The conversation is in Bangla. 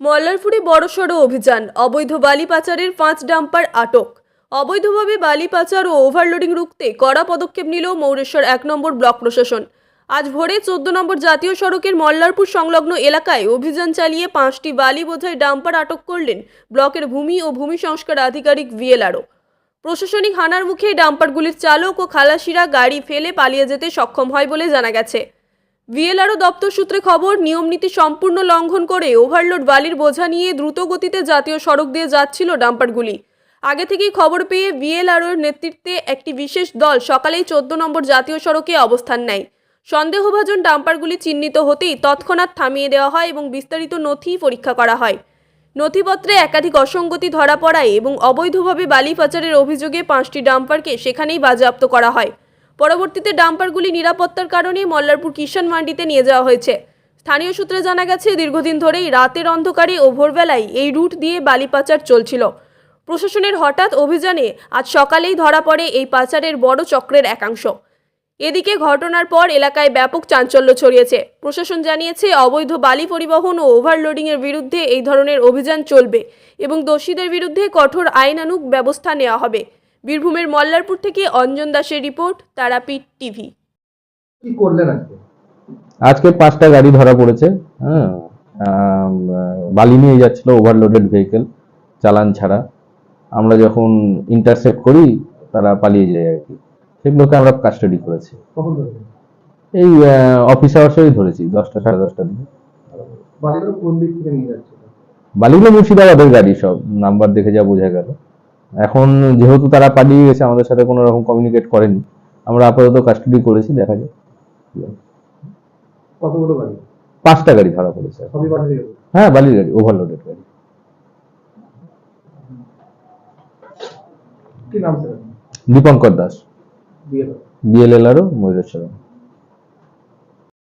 মল্লারপুরে বড়সড় অভিযান, অবৈধ বালি পাচারের পাঁচ ডাম্পার আটক। অবৈধভাবে বালি পাচার ও ওভারলোডিং রুখতে কড়া পদক্ষেপ নিল মৌরেশ্বর এক নম্বর ব্লক প্রশাসন। আজ ভোরে চোদ্দ নম্বর জাতীয় সড়কের মল্লারপুর সংলগ্ন এলাকায় অভিযান চালিয়ে পাঁচটি বালি বোঝাই ডাম্পার আটক করলেন ব্লকের ভূমি ও ভূমি সংস্কার আধিকারিক ভিএলআরও প্রশাসনিক হানার মুখে ডাম্পারগুলির চালক ও খালাসিরা গাড়ি ফেলে পালিয়ে যেতে সক্ষম হয় বলে জানা গেছে। ভিএলআরও দপ্তর সূত্রে খবর নিয়মনীতি সম্পূর্ণ লঙ্ঘন করে ওভারলোড বালির বোঝা নিয়ে দ্রুত গতিতে জাতীয় সড়ক দিয়ে যাচ্ছিল ডাম্পারগুলি। আগে থেকেই খবর পেয়ে ভিএলআরওর নেতৃত্বে একটি বিশেষ দল সকালেই চোদ্দ নম্বর জাতীয় সড়কে অবস্থান নেয়। সন্দেহভাজন ডাম্পারগুলি চিহ্নিত হতেই তৎক্ষণাৎ থামিয়ে দেওয়া হয় এবং বিস্তারিত নথি পরীক্ষা করা হয়। নথিপত্রে একাধিক অসঙ্গতি ধরা পড়ায় এবং অবৈধভাবে বালি পাচারের অভিযোগে পাঁচটি ডাম্পারকে সেখানেই বাজেয়াপ্ত করা হয়। পরবর্তীতে ডাম্পারগুলি নিরাপত্তার কারণে মল্লারপুর কিষাণ মান্ডিতে নিয়ে যাওয়া হয়েছে। স্থানীয় সূত্রে জানা গেছে, দীর্ঘদিন ধরেই রাতের অন্ধকারে ও ভোরবেলায় এই রুট দিয়ে বালি পাচার চলছিল। প্রশাসনের হঠাৎ অভিযানে আজ সকালেই ধরা পড়ে এই পাচারের বড় চক্রের একাংশ। এদিকে ঘটনার পর এলাকায় ব্যাপক চাঞ্চল্য ছড়িয়েছে। প্রশাসন জানিয়েছে, অবৈধ বালি পরিবহন ও ওভারলোডিংয়ের বিরুদ্ধে এই ধরনের অভিযান চলবে এবং দোষীদের বিরুদ্ধে কঠোর আইনানুগ ব্যবস্থা নেওয়া হবে। বীরভূমের মল্লারপুর থেকে অঞ্জন দাসের রিপোর্ট তারাপীঠ টিভি। কি করলেন আজকে? আজকে পাঁচটা গাড়ি ধরা পড়েছে হ্যাঁ বালি নিয়ে যাচ্ছিল ওভারলোডেড ভেহিকেল চালান ছাড়া। আমরা যখন ইন্টারসেপ্ট করি তারা পালিয়ে যায় আর কি। সেগুলোকে আমরা কাস্টাডি করেছি। এই অফিস আওয়ার্সেই ধরেছি দশটা সাড়ে দশটার দিকে। বাড়িগুলো কোন দিক থেকে নিয়ে যাচ্ছিল? বালিগুলো মুর্শিদাবাদের গাড়ি সব নাম্বার দেখে যা বোঝা গেল। এখন যেহেতু তারা পালিয়ে গেছে আমাদের সাথে কোনো রকম কমিউনিকেট করেনি। আমরা আপাতত কাস্টাডি করেছি দেখা যায় কতগুলো পাঁচটা গাড়ি ধরা পড়েছে। হ্যাঁ বালির গাড়ি ওভারলোডেড গাড়ি। কি নাম স্যার দীপঙ্কর দাস। বিএলএলআরও ময়ূরেশ্বরম।